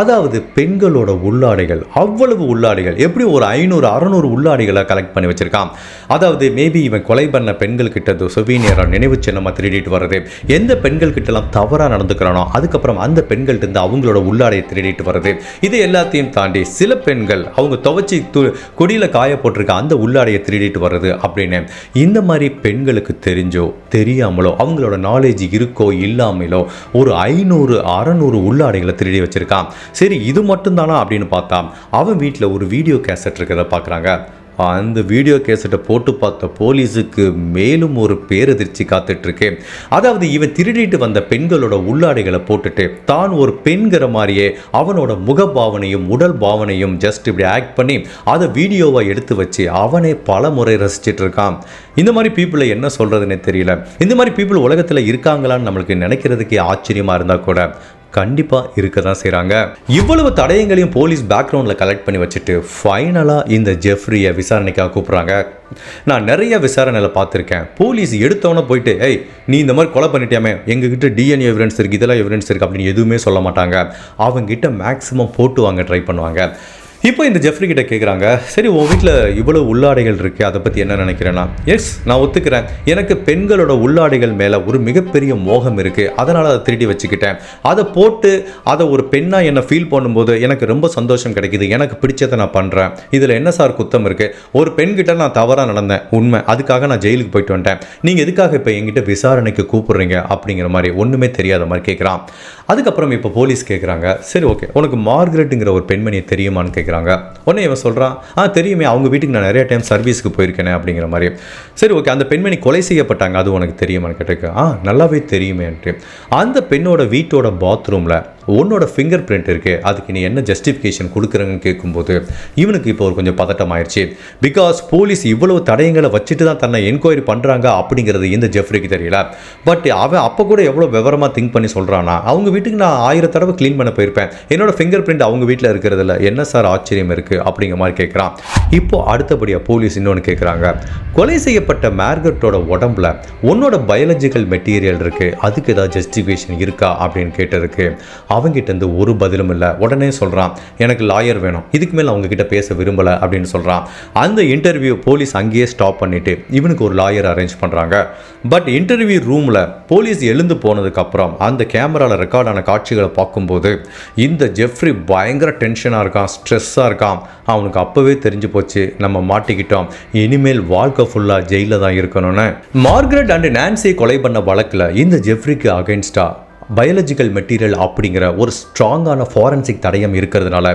அதாவது பெண்களோட உள்ளாடைகள் அவ்வளவு உள்ளாடைகள் எப்படி ஒரு ஐநூறு அறநூறு உள்ளாடைகளை கலெக்ட் பண்ணி வச்சுருக்கான். அதாவது மேபி இவன் கொலை பண்ண பெண்கள் கிட்ட சுவீனியரா நினைவு சின்னமாக திருடிட்டு வர்றது. எந்த பெண்கள் கிட்டலாம் தவறாக நடந்துக்கிறானோ அதுக்கப்புறம் அந்த பெண்கள்ட்ட இருந்து அவங்களோட உள்ளாடையை திருடிட்டு வர்றது. இது எல்லாத்தையும் தாண்டி சில பெண்கள் அவங்க துவைச்சி து கொடியில் காய போட்டிருக்க அந்த உள்ளாடையை திருடிட்டு வர்றது அப்படின்னு இந்த மாதிரி பெண்களுக்கு தெரிஞ்சோ தெரியாமலோ அவங்களோட நாலேஜ் இருக்கோ இல்லாமலோ ஒரு ஐநூறு அறநூறு உள்ளாடைகளை திருடி வச்சிருக்கான். சரி இது மட்டும்தானா அப்படின்னு பார்த்தா அவன் வீட்டில் ஒரு வீடியோ கேசட் இருக்கிறத பார்க்குறாங்க. அந்த வீடியோ கேசட்டை போட்டு பார்த்த போலீஸுக்கு மேலும் ஒரு பேரதிர்ச்சி காத்துட்ருக்கு. அதாவது இவன் திருடிட்டு வந்த பெண்களோட உள்ளாடைகளை போட்டுட்டு தான் ஒரு பெண்கிற மாதிரியே அவனோட முகபாவனையும் உடல் பாவனையும் ஜஸ்ட் இப்படி ஆக்ட் பண்ணி அதை வீடியோவாக எடுத்து வச்சு அவனே பல முறை ரசிச்சிட்டு இருக்கான் இந்த மாதிரி பீப்புளை என்ன சொல்கிறதுனே தெரியல. இந்த மாதிரி பீப்புள் உலகத்தில் இருக்காங்களான்னு நம்மளுக்கு நினைக்கிறதுக்கே ஆச்சரியமாக இருந்தால் கூட கண்டிப்பாக இருக்க தான் செய்கிறாங்க இவ்வளவு தடயங்களையும் போலீஸ் பேக்ரவுண்டில் கலெக்ட் பண்ணி வச்சுட்டு ஃபைனலாக இந்த ஜெஃப்ரியை விசாரணைக்காக கூப்பிட்றாங்க. நான் நிறைய விசாரணையில் பார்த்துருக்கேன். போலீஸ் எடுத்தவொன்னே போயிட்டு ஏய் நீ இந்த மாதிரி கொலை பண்ணிட்டியாமே? எங்ககிட்ட டிஎன்ஏ எவிடன்ஸ் இருக்குது இதெல்லாம் எவிடன்ஸ் இருக்குது அப்படின்னு எதுவுமே சொல்ல மாட்டாங்க. அவங்ககிட்ட மேக்ஸிமம் போட்டு வாங்க ட்ரை பண்ணுவாங்க. இப்போ இந்த ஜெஃப்ரி கிட்ட கேட்குறாங்க சரி உன் வீட்டில் இவ்வளோ உள்ளாடைகள் இருக்கு அதை பற்றி என்ன நினைக்கிறேன்னா? எஸ் நான் ஒத்துக்கிறேன். எனக்கு பெண்களோட உள்ளாடைகள் மேலே ஒரு மிகப்பெரிய மோகம் இருக்குது அதனால் அதை திருடி வச்சுக்கிட்டேன். அதை போட்டு அதை ஒரு பெண்ணாக என்னை ஃபீல் பண்ணும்போது எனக்கு ரொம்ப சந்தோஷம் கிடைக்குது. எனக்கு பிடிச்சதை நான் பண்ணுறேன் இதில் என்ன சார் குத்தம் இருக்குது ஒரு பெண்கிட்ட நான் தவறாக நடந்தேன். உண்மை. அதுக்காக நான் ஜெயிலுக்கு போயிட்டு வந்துட்டேன். நீங்கள் எதுக்காக இப்போ என்கிட்ட விசாரணைக்கு கூப்பிடுறீங்க? அப்படிங்கிற மாதிரி ஒன்றுமே தெரியாத மாதிரி கேட்குறான் அதுக்கப்புறம் இப்போ போலீஸ் கேட்குறாங்க சரி ஓகே. உனக்கு மார்கரெட்டுங்கிற ஒரு பெண்மணியை தெரியுமான்னு கேட்குறாங்க உடனே இவன் சொல்கிறான் ஆ தெரியுமே அவங்க வீட்டுக்கு நான் நிறைய டைம் சர்வீஸ்க்கு போயிருக்கேனே அப்படிங்கிற மாதிரி. சரி ஓகே அந்த பெண்மணி கொலை செய்யப்பட்டாங்க அது உனக்கு தெரியுமான்னு கேட்டிருக்கு. ஆ நல்லாவே தெரியுமேன்ட்டு. அந்த பெண்ணோட வீட்டோட பாத்ரூமில் உன்னோட ஃபிங்கர் பிரிண்ட் இருக்கு. அதுக்கு நீ என்ன ஜஸ்டிஃபிகேஷன் கொடுக்குறங்கன்னு கேட்கும்போது இவனுக்கு இப்போ ஒரு கொஞ்சம் பதட்டம் ஆயிடுச்சு பிகாஸ் போலீஸ் இவ்வளவு தடயங்களை வச்சுட்டு தான் தன்னை என்கொயரி பண்ணுறாங்க அப்படிங்கிறது இந்த ஜெஃப்ரிக்கு தெரியல. பட் அவன் அப்போ கூட எவ்வளோ விவரமாக திங்க் பண்ணி சொல்கிறானா அவங்க வீட்டுக்கு நான் ஆயிரம் தடவை க்ளீன் பண்ண போயிருப்பேன். என்னோட ஃபிங்கர் பிரிண்ட் அவங்க வீட்டில் இருக்கிறதுல என்ன சார் ஆச்சரியம் இருக்குது அப்படிங்கிற மாதிரி கேட்குறான் இப்போ அடுத்தபடியாக போலீஸ் இன்னொன்று கேட்குறாங்க கொலை செய்யப்பட்ட மேர்கட்டோட உடம்புல உன்னோட பயாலஜிக்கல் மெட்டீரியல் இருக்குது அதுக்கு ஏதாவது ஜஸ்டிஃபிகேஷன் இருக்கா அப்படின்னு கேட்டதுக்கு அவங்ககிட்ட இருந்து ஒரு பதிலும் இல்லை. உடனே சொல்கிறான் எனக்கு லாயர் வேணும். இதுக்கு மேலே அவங்ககிட்ட பேச விரும்பலை அப்படின்னு சொல்கிறான் அந்த இன்டர்வியூ போலீஸ் அங்கேயே ஸ்டாப் பண்ணிட்டு இவனுக்கு ஒரு லாயர் அரேஞ்ச் பண்ணுறாங்க பட் இன்டர்வியூ ரூமில் போலீஸ் எழுந்து போனதுக்கப்புறம் அந்த கேமராவில் ரெக்கார்டான காட்சிகளை பார்க்கும்போது இந்த ஜெஃப்ரி பயங்கர டென்ஷனாக இருக்கான் ஸ்ட்ரெஸ் ஸ்ட்ரெஸ்ஸாக இருக்கான் அவனுக்கு அப்போவே தெரிஞ்சு போச்சு நம்ம மாட்டிக்கிட்டோம். இனிமேல் வாழ்க்கை ஃபுல்லாக ஜெயிலில் தான் இருக்கணும்னு. மார்க்ரெட் அண்ட் நான்சியை கொலை பண்ண வழக்கில் இந்த ஜெஃப்ரிக்கு அகைன்ஸ்டாக பயாலஜிக்கல் மெட்டீரியல் அப்படிங்கிற ஒரு ஸ்ட்ராங்கான ஃபாரன்சிக் தடயம் இருக்கிறதுனால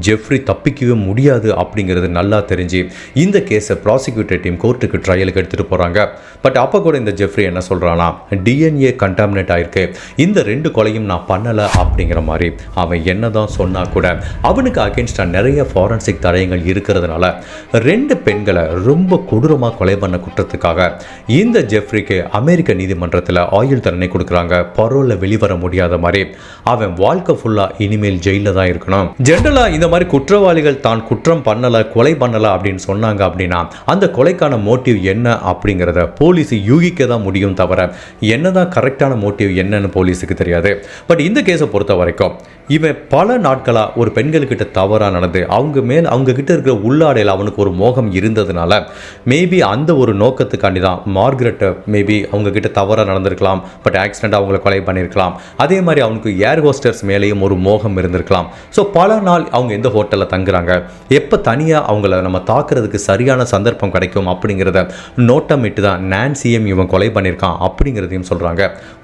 ஜெஃப்ரி தப்பிக்கவே முடியாது அப்படிங்கிறது நல்லா தெரிஞ்சு இந்த கேஸை ப்ராசிக்யூட்டர் டீம் கோர்ட்டுக்கு ட்ரையலுக்கு எடுத்துகிட்டு போகிறாங்க பட் அப்போ கூட இந்த ஜெஃப்ரி என்ன சொல்கிறானா டிஎன்ஏ கண்டாமினேட் ஆகிருக்கு இந்த ரெண்டு கொலையும் நான் பண்ணலை அப்படிங்கிற மாதிரி அவன் என்ன தான் சொன்னால் கூட அவனுக்கு அகேன்ஸ்டாக நிறைய ஃபாரன்சிக் தடயங்கள் இருக்கிறதுனால ரெண்டு பெண்களை ரொம்ப கொடூரமாக கொலை பண்ண குற்றத்துக்காக இந்த ஜெஃப்ரிக்கு அமெரிக்க நீதிமன்றத்தில் ஆயுள் தண்டனை கொடுக்குறாங்க. பரோலில் வெளிவர முடியாத மாதிரி. அவன் வாழ்க்கை ஃபுல்லாக இனிமேல் ஜெயிலில் தான் இருக்கணும். ஜென்ரலாக இந்த மாதிரி குற்றவாளிகள் தான் குற்றம் பண்ணலை கொலை பண்ணலை அப்படின்னு சொன்னாங்க அப்படின்னா அந்த கொலைக்கான மோட்டிவ் என்ன அப்படிங்கிறத போலீஸ் யூகிக்க தான் முடியும் தவிர என்னதான் கரெக்டான மோட்டிவ் என்னன்னு போலீஸுக்கு தெரியாது. பட் இந்த கேஸை பொறுத்த வரைக்கும் இவன் பல நாட்களாக ஒரு பெண்கள்கிட்ட தவறாக நடந்து அவங்க மேல் அவங்க கிட்ட இருக்கிற உள்ளாடையில் அவனுக்கு ஒரு மோகம் இருந்ததுனால மேபி அந்த ஒரு நோக்கத்துக்காண்டி தான் மார்கரெட்டை மேபி அவங்க கிட்ட தவறாக நடந்திருக்கலாம் பட் ஆக்சிடென்ட் அவங்கள கொலை பண்ணியிருக்கலாம் இருந்திருக்கலாம். அதே மாதிரி அவனுக்கு ஏர் ஹோஸ்டர்ஸ் மேலேயும் ஒரு மோகம் இருந்திருக்கலாம். ஸோ பல நாள் அவங்க எந்த ஹோட்டலில் தங்குறாங்க? எப்போ தனியாக அவங்கள நம்ம தாக்குறதுக்கு சரியான சந்தர்ப்பம் கிடைக்கும் அப்படிங்கிறத நோட்டமிட்டு தான் நான்சியம் இவன் கொலை பண்ணியிருக்கான் அப்படிங்கிறதையும் சொல்கிறாங்க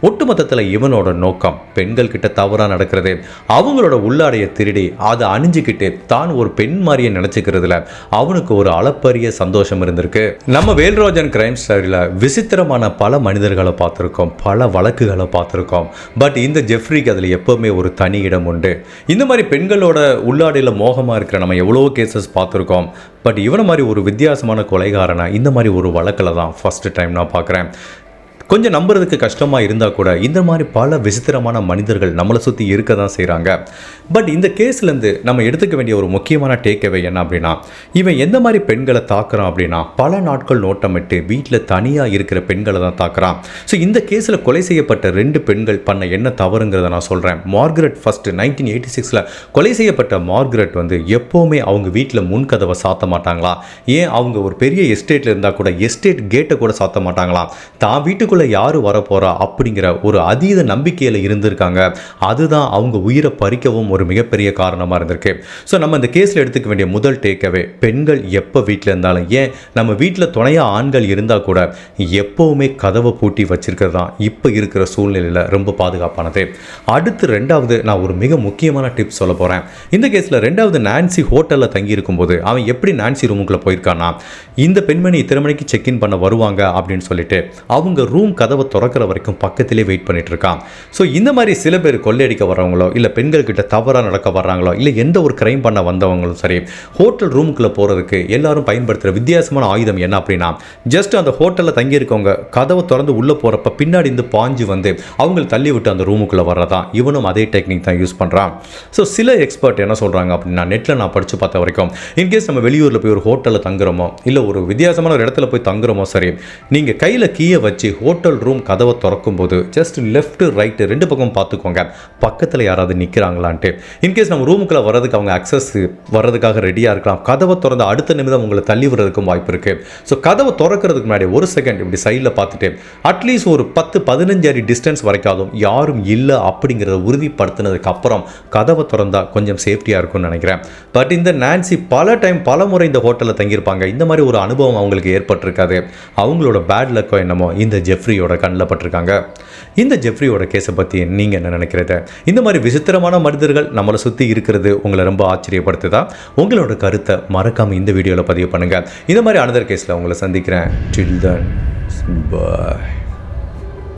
ஒட்டுமொத்தத்தில் இவனோட நோக்கம் பெண்கள் கிட்ட தவறாக நடக்கிறது. அவங்களோட உள்ளாடைய திருடி அதை அணிஞ்சுக்கிட்டு தான் ஒரு பெண் மாதிரியே நினச்சிக்கிறதுல அவனுக்கு ஒரு அளப்பரிய சந்தோஷம் இருந்திருக்கு. நம்ம வேல்ரோஜன் கிரைம் ஸ்டோரியில் விசித்திரமான பல மனிதர்களை பார்த்துருக்கோம் பல வழக்குகளை பார்த்துருக்கோம். பட் இந்த ஜெஃப்ரிக்கு அதில் எப்போவுமே ஒரு தனி இடம் உண்டு. இந்த மாதிரி பெண்களோட உள்ளாடையில் மோகமாக இருக்கிற நம்ம எவ்வளோ கேசஸ் பார்த்துருக்கோம். பட் இவனை மாதிரி ஒரு வித்தியாசமான கொலைகாரனை இந்த மாதிரி ஒரு வழக்கில் தான் ஃபஸ்ட்டு டைம் நான் பார்க்குறேன். கொஞ்சம் நம்புறதுக்கு கஷ்டமாக இருந்தால் கூட இந்த மாதிரி பல விசித்திரமான மனிதர்கள் நம்மளை சுற்றி இருக்க தான் செய்கிறாங்க பட் இந்த கேஸ்லேருந்து நம்ம எடுத்துக்க வேண்டிய ஒரு முக்கியமான டேக்அவே என்ன அப்படின்னா இவன் எந்த மாதிரி பெண்களை தாக்குறான் அப்படின்னா பல நாட்கள் நோட்டமிட்டு வீட்டில் தனியாக இருக்கிற பெண்களை தான் தாக்குறான். ஸோ இந்த கேஸில் கொலை செய்யப்பட்ட ரெண்டு பெண்கள் பண்ண என்ன தவறுங்கிறத நான் சொல்கிறேன் மார்கரெட் ஃபஸ்ட்டு நைன்டீன் எயிட்டி சிக்ஸில் கொலை செய்யப்பட்ட மார்கரெட் வந்து எப்போவுமே அவங்க வீட்டில் முன்கதவை சாத்த மாட்டாங்களா? ஏன் அவங்க ஒரு பெரிய எஸ்டேட்டில் இருந்தால் கூட எஸ்டேட் கேட்டை கூட சாத்த மாட்டாங்களா? தான் வீட்டுக்குள்ளே யார் வரப்போகிறா அப்படிங்கிற ஒரு அதீத நம்பிக்கையில் இருந்திருக்காங்க. அதுதான் அவங்க உயிரை பறிக்கவும் ஒரு மிகப்பெரிய காரணமாக இருந்திருக்கு. ஸோ நம்ம இந்த கேஸில் எடுத்துக்க வேண்டிய முதல் டேக்கவே பெண்கள் எப்போ வீட்டில் இருந்தாலும் ஏன் நம்ம வீட்டில் துணையாக ஆண்கள் இருந்தால் கூட எப்போவுமே கதவை பூட்டி வச்சிருக்கிறது தான் இப்போ இருக்கிற சூழ்நிலையில் ரொம்ப பாதுகாப்பானது. அடுத்து ரெண்டாவது நான் ஒரு மிக முக்கியமான டிப்ஸ் சொல்ல போகிறேன் இந்த கேஸில் ரெண்டாவது நான்சி ஹோட்டலில் தங்கி இருக்கும்போது அவன் எப்படி நான்சி ரூமுக்குள்ளே போயிருக்கானா இந்த பெண்மணி இத்தனை மணிக்கு செக்இன் பண்ண வருவாங்க அப்படின்னு சொல்லிட்டு அவங்க ரூம் கதவை திறக்கிற வரைக்கும் பக்கத்திலே வெயிட் பண்ணிட்டு இருக்கான் ஸோ இந்த மாதிரி சில பேர் கொள்ளையடிக்க வர்றவங்களோ இல்லை பெண்கள்கிட்ட தவறாக நடக்க வர்றாங்களோ இல்லை எந்த ஒரு கிரைம் பண்ண வந்தவங்களும் சரி ஹோட்டல் ரூமுக்குள்ளே போகிறதுக்கு எல்லாரும் பயன்படுத்துகிற வித்தியாசமான ஆயுதம் என்ன அப்படின்னா ஜஸ்ட் அந்த ஹோட்டலில் தங்கியிருக்கவங்க கதவை திறந்து உள்ளே போகிறப்ப பின்னாடி இருந்து பாஞ்சு வந்து அவங்களை தள்ளி விட்டு அந்த ரூமுக்குள்ளே வர்றதான். இவனும் அதே டெக்னிக் தான் யூஸ் பண்ணுறான் ஸோ சில எக்ஸ்பர்ட் என்ன சொல்கிறாங்க அப்படின்னா நெட்டில் நான் படித்து பார்த்த வரைக்கும் இன்கேஸ் நம்ம வெளியூரில் போய் ஒரு ஹோட்டலில் தங்குறோமோ இல்லை ஒரு வித்தியாசமான ஒரு இடத்துல போய் தங்குறோமோ சரி நீங்கள் கையில் கீயை வச்சு ஹோட்டல் ரூம் கதவை திறக்கும் போது ஜஸ்ட் லெஃப்ட் ரைட்டு ரெண்டு பக்கம் பார்த்துக்கோங்க. பக்கத்தில் யாராவது நிற்கிறாங்களான்ட்டு இன்கேஸ் நம்ம ரூமுக்குள்ளே வர்றதுக்கு அவங்க அக்சஸ் வர்றதுக்காக ரெடியாக இருக்கலாம். கதவை திறந்து அடுத்த நிமிடம் உங்களை தள்ளி விடுறதுக்கும் வாய்ப்பு இருக்குது ஸோ கதவை திறக்கிறதுக்கு முன்னாடி ஒரு செகண்ட் இப்படி சைடில் பார்த்துட்டு அட்லீஸ்ட் ஒரு பத்து பதினஞ்சு அடி டிஸ்டன்ஸ் வரைக்கும் யாரும் இல்லை அப்படிங்கிறத உறுதிப்படுத்தினதுக்கு அப்புறம் கதவை திறந்தா கொஞ்சம் சேஃப்டியாக இருக்கும்னு நினைக்கிறேன். பட் இந்த நான்சி பல டைம் பல முறை இந்த ஹோட்டலில் தங்கியிருப்பாங்க. இந்த மாதிரி ஒரு அனுபவம் அவங்களுக்கு ஏற்பட்டிருக்காது. அவங்களோட பேட் லக்கோ என்னமோ இந்த ஜெஃப்ரியோட கண்ணில் பட்டிருக்காங்க. இந்த ஜெஃப்ரியோட கேஸை பற்றி நீங்கள் என்ன நினைக்கிறது இந்த மாதிரி விசித்திரமான மனிதர்கள் நம்மளை சுற்றி இருக்கிறது உங்களை ரொம்ப ஆச்சரியப்படுத்துதா? உங்களோட கருத்தை மறக்காமல் இந்த வீடியோவில் பதிவு பண்ணுங்கள் இந்த மாதிரி அனதர் கேஸில் உங்களை சந்திக்கிறேன். டில் தன் பாய்